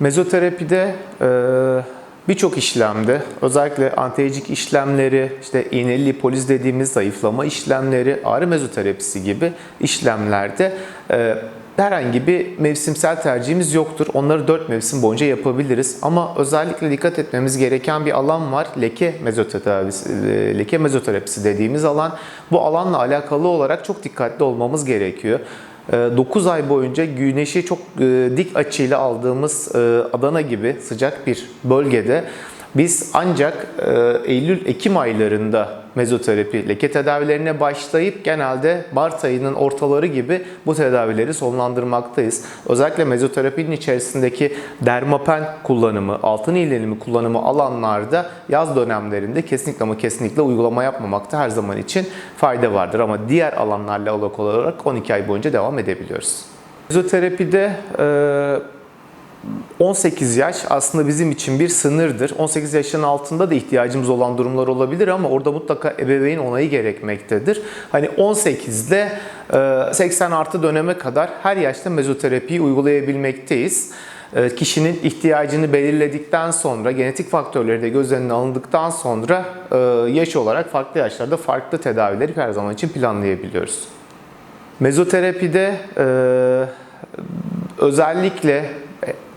Mezoterapide e, birçok işlemde özellikle antiecik işlemleri, işte iğneli lipoliz dediğimiz zayıflama işlemleri, ağrı mezoterapisi gibi işlemlerde e, herhangi bir mevsimsel tercihimiz yoktur. Onları 4 mevsim boyunca yapabiliriz. Ama özellikle dikkat etmemiz gereken bir alan var. Leke mezoterapisi, e, leke mezoterapisi dediğimiz alan. Bu alanla alakalı olarak çok dikkatli olmamız gerekiyor. 9 ay boyunca güneşi çok e, dik açıyla aldığımız e, Adana gibi sıcak bir bölgede biz ancak e, Eylül-Ekim aylarında mezoterapi leke tedavilerine başlayıp genelde Mart ayının ortaları gibi bu tedavileri sonlandırmaktayız. Özellikle mezoterapinin içerisindeki dermapen kullanımı, altın iğnelimi kullanımı alanlarda yaz dönemlerinde kesinlikle ama kesinlikle uygulama yapmamakta her zaman için fayda vardır. Ama diğer alanlarla alakalı olarak 12 ay boyunca devam edebiliyoruz. Mezoterapide e, 18 yaş aslında bizim için bir sınırdır. 18 yaşın altında da ihtiyacımız olan durumlar olabilir ama orada mutlaka ebeveyn onayı gerekmektedir. Hani 18'de 80 artı döneme kadar her yaşta mezoterapiyi uygulayabilmekteyiz. E, Kişinin ihtiyacını belirledikten sonra, genetik faktörleri de göz önüne alındıktan sonra e, yaş olarak farklı yaşlarda farklı tedavileri her zaman için planlayabiliyoruz. Mezoterapide e, özellikle e,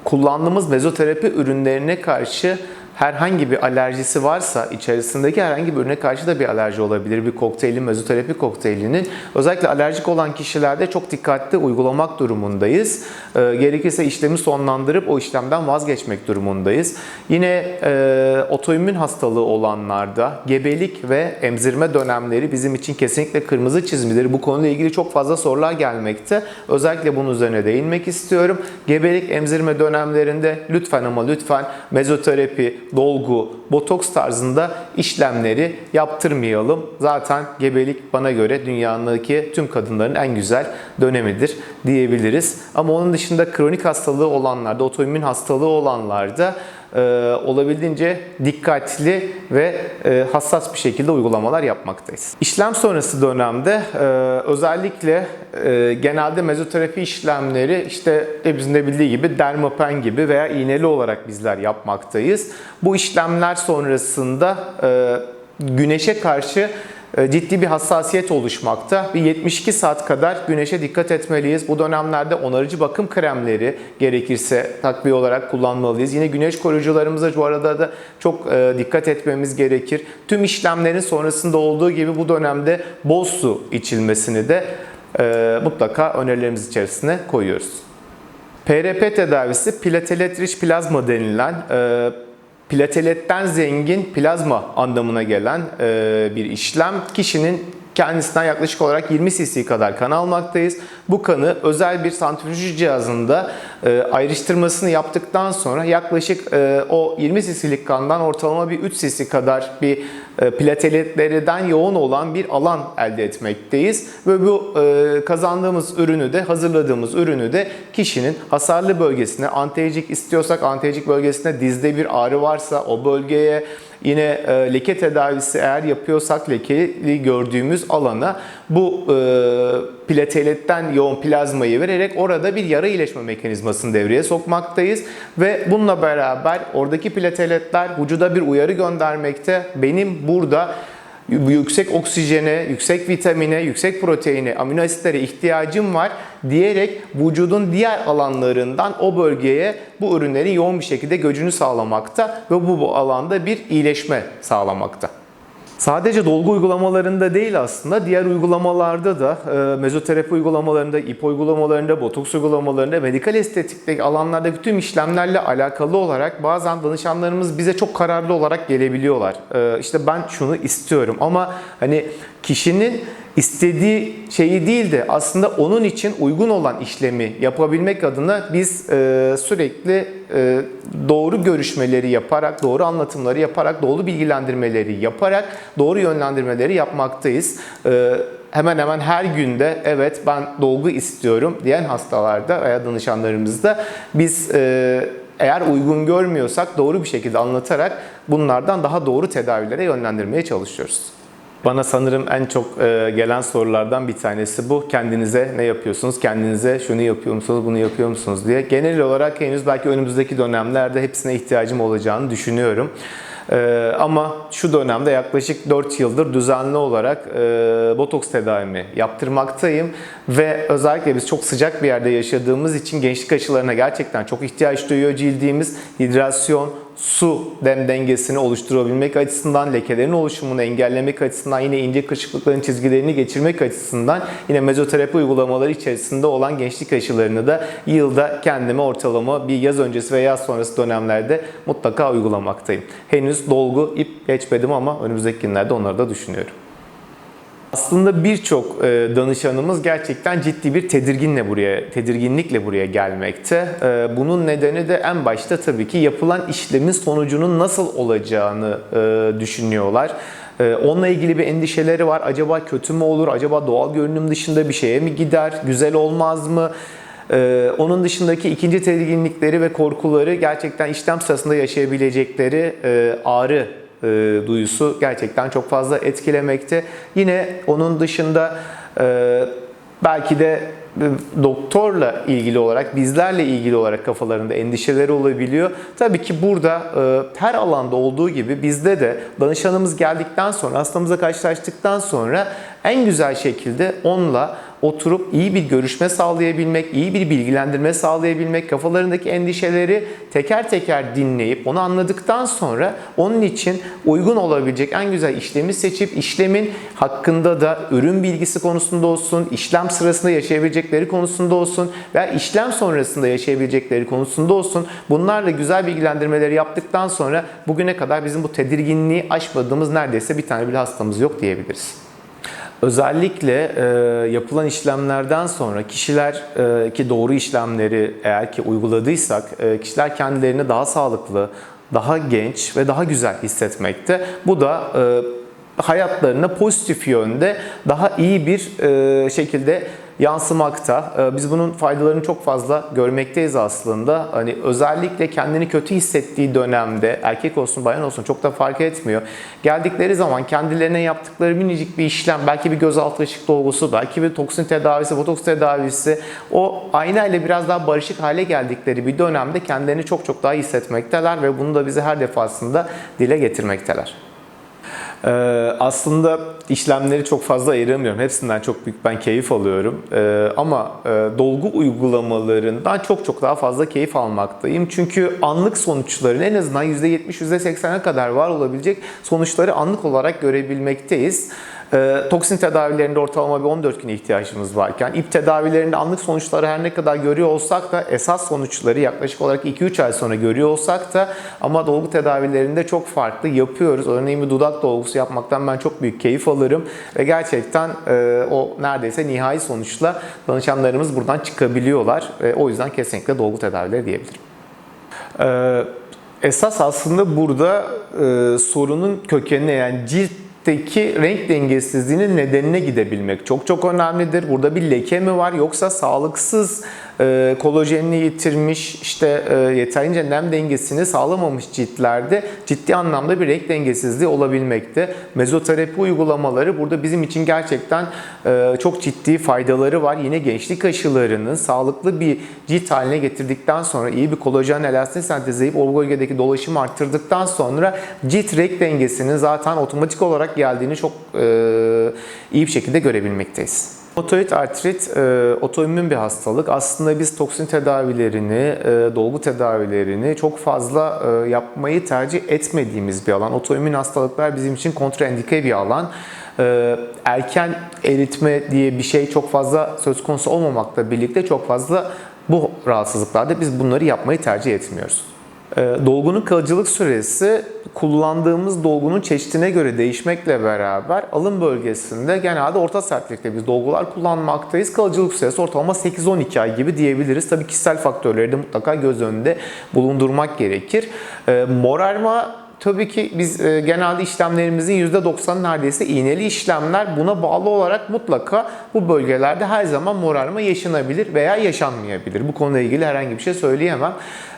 kullandığımız mezoterapi ürünlerine karşı herhangi bir alerjisi varsa içerisindeki herhangi bir ürüne karşı da bir alerji olabilir. Bir kokteylin, mezoterapi kokteylinin özellikle alerjik olan kişilerde çok dikkatli uygulamak durumundayız. E, gerekirse işlemi sonlandırıp o işlemden vazgeçmek durumundayız. Yine e, otoimmün hastalığı olanlarda gebelik ve emzirme dönemleri bizim için kesinlikle kırmızı çizgileri. Bu konuyla ilgili çok fazla sorular gelmekte. Özellikle bunun üzerine değinmek istiyorum. Gebelik, emzirme dönemlerinde lütfen ama lütfen mezoterapi, dolgu, botoks tarzında işlemleri yaptırmayalım. Zaten gebelik bana göre dünyadaki tüm kadınların en güzel dönemidir diyebiliriz. Ama onun dışında kronik hastalığı olanlarda, otoimmün hastalığı olanlarda e, olabildiğince dikkatli ve e, hassas bir şekilde uygulamalar yapmaktayız. İşlem sonrası dönemde e, özellikle e, genelde mezoterapi işlemleri işte hepimizin de bildiği gibi dermapen gibi veya iğneli olarak bizler yapmaktayız. Bu işlemler sonrasında e, güneşe karşı ciddi bir hassasiyet oluşmakta. Bir 72 saat kadar güneşe dikkat etmeliyiz. Bu dönemlerde onarıcı bakım kremleri gerekirse takviye olarak kullanmalıyız. Yine güneş koruyucularımıza bu arada da çok e, dikkat etmemiz gerekir. Tüm işlemlerin sonrasında olduğu gibi bu dönemde bol su içilmesini de e, mutlaka önerilerimiz içerisine koyuyoruz. PRP tedavisi platelet rich plazma denilen e, plateletten zengin plazma anlamına gelen e, bir işlem. Kişinin kendisinden yaklaşık olarak 20 cc kadar kan almaktayız. Bu kanı özel bir santrifüj cihazında e, ayrıştırmasını yaptıktan sonra yaklaşık e, o 20 cc'lik kandan ortalama bir 3 cc kadar bir e, plateletlerden yoğun olan bir alan elde etmekteyiz. Ve bu e, kazandığımız ürünü de hazırladığımız ürünü de kişinin hasarlı bölgesine antiecik istiyorsak antiecik bölgesine dizde bir ağrı varsa o bölgeye Yine e, leke tedavisi eğer yapıyorsak lekeli gördüğümüz alana bu e, plateletten yoğun plazmayı vererek orada bir yara iyileşme mekanizmasını devreye sokmaktayız. Ve bununla beraber oradaki plateletler vücuda bir uyarı göndermekte. Benim burada yüksek oksijene, yüksek vitamine, yüksek proteine, amino asitlere ihtiyacım var diyerek vücudun diğer alanlarından o bölgeye bu ürünlerin yoğun bir şekilde göcünü sağlamakta ve bu, bu alanda bir iyileşme sağlamakta. Sadece dolgu uygulamalarında değil aslında diğer uygulamalarda da e, mezoterapi uygulamalarında, ip uygulamalarında, botoks uygulamalarında, medikal estetikteki alanlardaki tüm işlemlerle alakalı olarak bazen danışanlarımız bize çok kararlı olarak gelebiliyorlar. E, işte ben şunu istiyorum ama hani kişinin istediği şeyi değil de aslında onun için uygun olan işlemi yapabilmek adına biz e, sürekli e, doğru görüşmeleri yaparak, doğru anlatımları yaparak, doğru bilgilendirmeleri yaparak, doğru yönlendirmeleri yapmaktayız. E, hemen hemen her günde evet ben dolgu istiyorum diyen hastalarda veya danışanlarımızda biz e, eğer uygun görmüyorsak doğru bir şekilde anlatarak bunlardan daha doğru tedavilere yönlendirmeye çalışıyoruz. Bana sanırım en çok e, gelen sorulardan bir tanesi bu. Kendinize ne yapıyorsunuz? Kendinize şunu yapıyor musunuz, bunu yapıyor musunuz diye. Genel olarak henüz belki önümüzdeki dönemlerde hepsine ihtiyacım olacağını düşünüyorum. E, ama şu dönemde yaklaşık 4 yıldır düzenli olarak e, botoks tedavimi yaptırmaktayım ve özellikle biz çok sıcak bir yerde yaşadığımız için gençlik aşılarına gerçekten çok ihtiyaç duyuyor cildimiz. Hidrasyon, su dem dengesini oluşturabilmek açısından, lekelerin oluşumunu engellemek açısından, yine ince kırışıklıkların çizgilerini geçirmek açısından yine mezoterapi uygulamaları içerisinde olan gençlik aşılarını da yılda kendime ortalama bir yaz öncesi ve yaz sonrası dönemlerde mutlaka uygulamaktayım. Henüz dolgu ip geçmedim ama önümüzdeki günlerde onları da düşünüyorum. Aslında birçok e, danışanımız gerçekten ciddi bir tedirginle buraya, tedirginlikle buraya gelmekte. E, Bunun nedeni de en başta tabii ki yapılan işlemin sonucunun nasıl olacağını e, düşünüyorlar. Onunla ilgili bir endişeleri var. Acaba kötü mü olur? Acaba doğal görünüm dışında bir şeye mi gider? Güzel olmaz mı? Onun dışındaki ikinci tedirginlikleri ve korkuları gerçekten işlem sırasında yaşayabilecekleri ağrı e, duyusu gerçekten çok fazla etkilemekte. Yine onun dışında e, belki de e, doktorla ilgili olarak, bizlerle ilgili olarak kafalarında endişeleri olabiliyor. Tabii ki burada her alanda olduğu gibi bizde de danışanımız geldikten sonra, hastamıza karşılaştıktan sonra en güzel şekilde onunla oturup iyi bir görüşme sağlayabilmek, iyi bir bilgilendirme sağlayabilmek, kafalarındaki endişeleri teker teker dinleyip onu anladıktan sonra onun için uygun olabilecek en güzel işlemi seçip işlemin hakkında da ürün bilgisi konusunda olsun, işlem sırasında yaşayabilecekleri konusunda olsun veya işlem sonrasında yaşayabilecekleri konusunda olsun bunlarla güzel bilgilendirmeleri yaptıktan sonra bugüne kadar bizim bu tedirginliği aşmadığımız neredeyse bir tane bile hastamız yok diyebiliriz. Özellikle e, yapılan işlemlerden sonra kişiler e, ki doğru işlemleri eğer ki uyguladıysak e, kişiler kendilerini daha sağlıklı, daha genç ve daha güzel hissetmekte. Bu da e, hayatlarına pozitif yönde daha iyi bir e, şekilde yansımakta. Ee, Biz bunun faydalarını çok fazla görmekteyiz aslında. Hani özellikle kendini kötü hissettiği dönemde erkek olsun bayan olsun çok da fark etmiyor. Geldikleri zaman kendilerine yaptıkları minicik bir işlem, belki bir gözaltı ışık dolgusu, belki bir toksin tedavisi, botoks tedavisi o aynayla biraz daha barışık hale geldikleri bir dönemde kendilerini çok çok daha hissetmekteler ve bunu da bize her defasında dile getirmekteler. Ee, aslında işlemleri çok fazla ayıramıyorum. Hepsinden çok büyük ben keyif alıyorum. Ee, ama e, dolgu uygulamalarından çok çok daha fazla keyif almaktayım. Çünkü anlık sonuçların en azından %70-%80'e kadar var olabilecek sonuçları anlık olarak görebilmekteyiz. Ee, toksin tedavilerinde ortalama bir 14 güne ihtiyacımız varken ip tedavilerinde anlık sonuçları her ne kadar görüyor olsak da esas sonuçları yaklaşık olarak 2-3 ay sonra görüyor olsak da ama dolgu tedavilerinde çok farklı yapıyoruz. Örneğin bir dudak dolgusu yapmaktan ben çok büyük keyif alırım ve gerçekten e, o neredeyse nihai sonuçla danışanlarımız buradan çıkabiliyorlar. E, o yüzden kesinlikle dolgu tedavileri diyebilirim. Ee, Esas aslında burada e, sorunun kökenine yani ciltteki renk dengesizliğinin nedenine gidebilmek çok çok önemlidir. Burada bir leke mi var yoksa sağlıksız e, kolajenini yitirmiş işte e, yeterince nem dengesini sağlamamış ciltlerde ciddi anlamda bir renk dengesizliği olabilmekte. Mezoterapi uygulamaları burada bizim için gerçekten e, çok ciddi faydaları var. Yine gençlik aşılarının sağlıklı bir cilt haline getirdikten sonra iyi bir kolajen elastin sentezleyip o bölgedeki dolaşımı arttırdıktan sonra cilt renk dengesinin zaten otomatik olarak geldiğini çok e, iyi bir şekilde görebilmekteyiz. Otoid artrit e, otoimmün bir hastalık. Aslında biz toksin tedavilerini, e, dolgu tedavilerini çok fazla e, yapmayı tercih etmediğimiz bir alan. Otoimmün hastalıklar bizim için kontraindike bir alan. E, erken eritme diye bir şey çok fazla söz konusu olmamakla birlikte çok fazla bu rahatsızlıklarda biz bunları yapmayı tercih etmiyoruz. E, Dolgunun kalıcılık süresi kullandığımız dolgunun çeşidine göre değişmekle beraber alın bölgesinde genelde orta sertlikte biz dolgular kullanmaktayız. Kalıcılık süresi ortalama 8-12 ay gibi diyebiliriz. Tabii kişisel faktörleri de mutlaka göz önünde bulundurmak gerekir. E, Morarma tabii ki biz e, genelde işlemlerimizin %90'ı neredeyse iğneli işlemler. Buna bağlı olarak mutlaka bu bölgelerde her zaman morarma yaşanabilir veya yaşanmayabilir. Bu konuyla ilgili herhangi bir şey söyleyemem.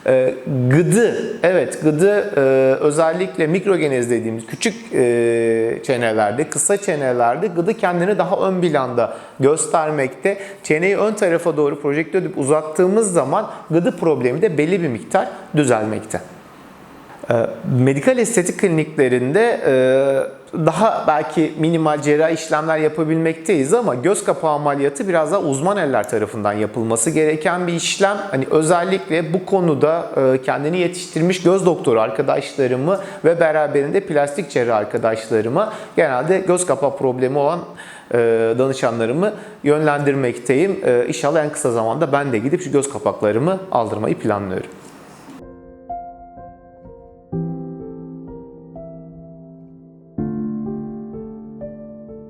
E, gıdı, evet gıdı e, özellikle mikrogenez dediğimiz küçük e, çenelerde, kısa çenelerde gıdı kendini daha ön planda göstermekte. Çeneyi ön tarafa doğru projektör edip uzattığımız zaman gıdı problemi de belli bir miktar düzelmekte. E, Medikal estetik kliniklerinde e, daha belki minimal cerrahi işlemler yapabilmekteyiz ama göz kapağı ameliyatı biraz daha uzman eller tarafından yapılması gereken bir işlem. Hani özellikle bu konuda e, kendini yetiştirmiş göz doktoru arkadaşlarımı ve beraberinde plastik cerrah arkadaşlarıma genelde göz kapağı problemi olan e, danışanlarımı yönlendirmekteyim. İnşallah en kısa zamanda ben de gidip şu göz kapaklarımı aldırmayı planlıyorum.